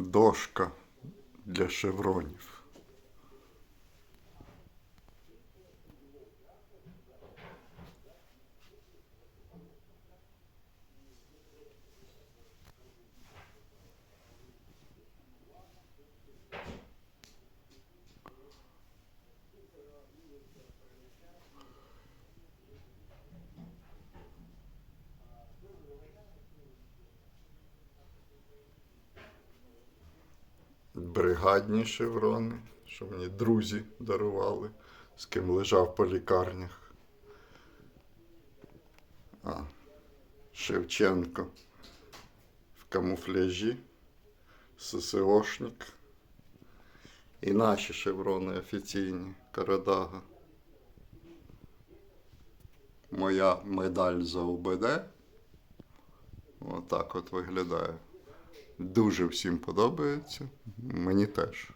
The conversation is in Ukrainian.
дошка для шевронів. Бригадні шеврони, що мені друзі дарували, з ким лежав по лікарнях. А, Шевченко в камуфляжі, ССОшник. І наші шеврони офіційні Карадага. Моя медаль за УБД. Отак от виглядає. Дуже всім подобається. Мені теж.